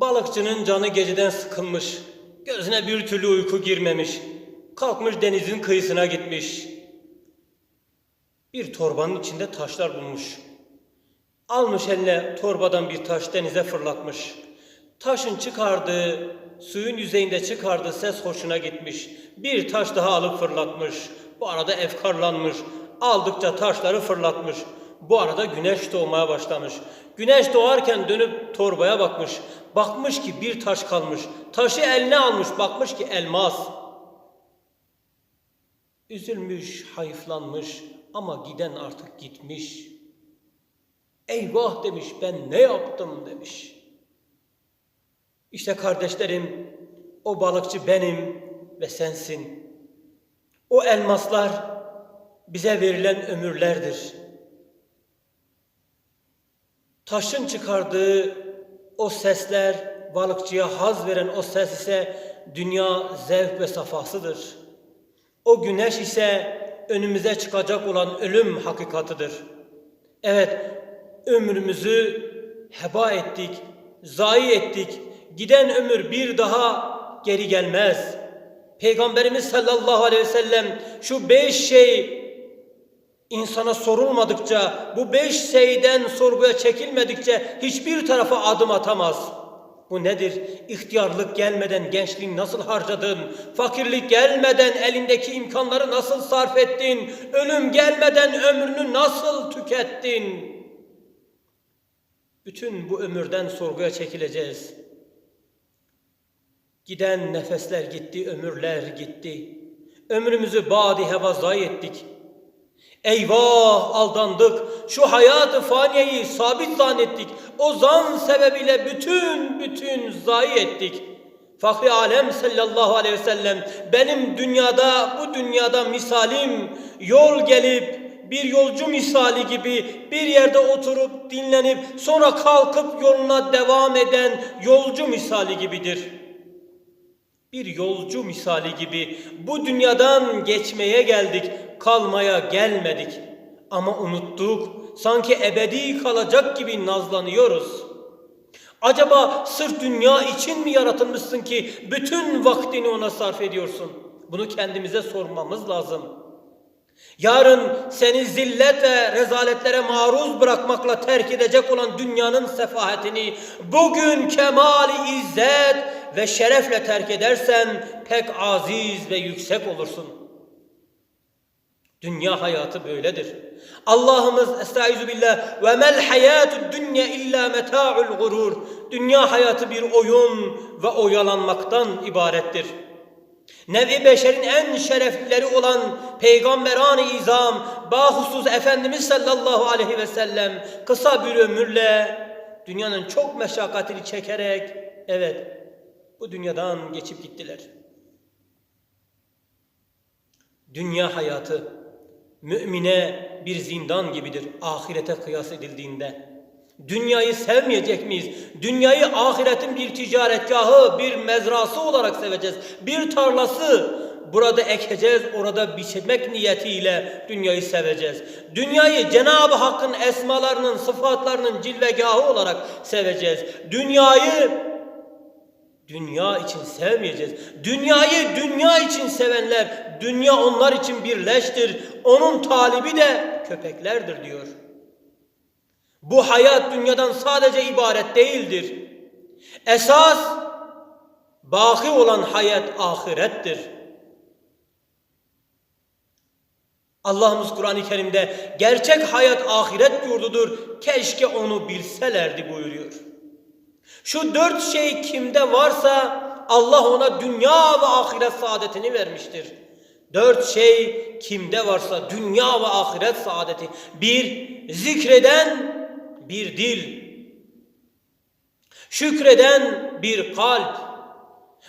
Balıkçının canı geceden sıkılmış. Gözüne bir türlü uyku girmemiş. Kalkmış denizin kıyısına gitmiş. Bir torbanın içinde taşlar bulmuş. Almış eline torbadan bir taş denize fırlatmış. Taşın çıkardığı, suyun yüzeyinde çıkardığı ses hoşuna gitmiş. Bir taş daha alıp fırlatmış. Bu arada efkarlanmış. Aldıkça taşları fırlatmış. Bu arada güneş doğmaya başlamış. Güneş doğarken dönüp torbaya bakmış. Bakmış ki bir taş kalmış. Taşı eline almış. Bakmış ki elmas. Üzülmüş, hayıflanmış ama giden artık gitmiş. Eyvah demiş ben ne yaptım demiş. İşte kardeşlerim o balıkçı benim ve sensin. O elmaslar bize verilen ömürlerdir. Taşın çıkardığı o sesler balıkçıya haz veren o ses ise dünya zevk ve safasıdır. O güneş ise önümüze çıkacak olan ölüm hakikatıdır. Evet, ömrümüzü heba ettik, zayi ettik. Giden ömür bir daha geri gelmez. Peygamberimiz sallallahu aleyhi ve sellem şu beş şey insana sorulmadıkça, bu beş şeyden sorguya çekilmedikçe hiçbir tarafa adım atamaz. Bu nedir? İhtiyarlık gelmeden gençliğini nasıl harcadın? Fakirlik gelmeden elindeki imkanları nasıl sarf ettin? Ölüm gelmeden ömrünü nasıl tükettin? Bütün bu ömürden sorguya çekileceğiz. Giden nefesler gitti, ömürler gitti. Ömrümüzü badi heva zayi ettik. Eyvah aldandık. Şu hayatı faniyeyi sabit zannettik. O zan sebebiyle bütün bütün zayi ettik. Fahri alem sallallahu aleyhi ve sellem benim dünyada bu dünyada misalim yol gelip bir yolcu misali gibi bir yerde oturup dinlenip sonra kalkıp yoluna devam eden yolcu misali gibidir. Bir yolcu misali gibi bu dünyadan geçmeye geldik, kalmaya gelmedik. Ama unuttuk, sanki ebedi kalacak gibi nazlanıyoruz. Acaba sırf dünya için mi yaratılmışsın ki bütün vaktini ona sarf ediyorsun? Bunu kendimize sormamız lazım. Yarın seni zillet ve rezaletlere maruz bırakmakla terk edecek olan dünyanın sefahetini bugün kemali izzet ve şerefle terk edersen pek aziz ve yüksek olursun. Dünya hayatı böyledir. Allah'ımız estaizu billah ve mel hayatud dünya illa meta'ul gurur. Dünya hayatı bir oyun ve oyalanmaktan ibarettir. Nevi beşerin en şereflileri olan peygamberan-ı izam bahusuz Efendimiz sallallahu aleyhi ve sellem kısa bir ömürle dünyanın çok meşakkatini çekerek evet bu dünyadan geçip gittiler. Dünya hayatı mümine bir zindan gibidir ahirete kıyas edildiğinde. Dünyayı sevmeyecek miyiz? Dünyayı ahiretin bir ticaretgahı, bir mezrası olarak seveceğiz. Bir tarlası burada ekeceğiz, orada biçmek niyetiyle dünyayı seveceğiz. Dünyayı Cenab-ı Hakk'ın esmalarının, sıfatlarının cilvegahı olarak seveceğiz. Dünyayı dünya için sevmeyeceğiz. Dünyayı dünya için sevenler, dünya onlar için bir leştir. Onun talibi de köpeklerdir diyor. Bu hayat dünyadan sadece ibaret değildir. Esas baki olan hayat ahirettir. Allah'ımız Kur'an-ı Kerim'de gerçek hayat ahiret yurdudur. Keşke onu bilselerdi buyuruyor. Şu dört şey kimde varsa Allah ona dünya ve ahiret saadetini vermiştir. Dört şey kimde varsa dünya ve ahiret saadeti. Bir, zikreden bir dil. Şükreden bir kalp.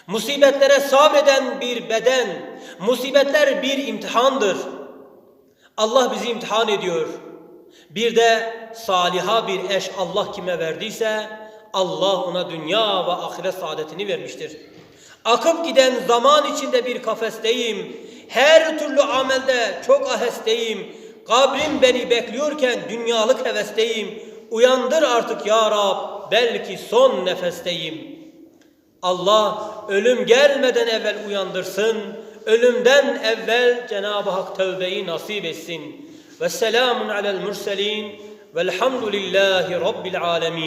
Musibetlere sabreden bir beden. Musibetler bir imtihandır. Allah bizi imtihan ediyor. Bir de saliha bir eş Allah kime verdiyse Allah ona dünya ve ahiret saadetini vermiştir. Akıp giden zaman içinde bir kafesteyim. Her türlü amelde çok ahesteyim. Kabrim beni bekliyorken dünyalık hevesteyim. Uyandır artık ya Rab belki son nefesteyim. Allah ölüm gelmeden evvel uyandırsın. Ölümden evvel Cenab-ı Hak tövbeyi nasip etsin. Ve selamun alel murselin velhamdülillahi rabbil alemin.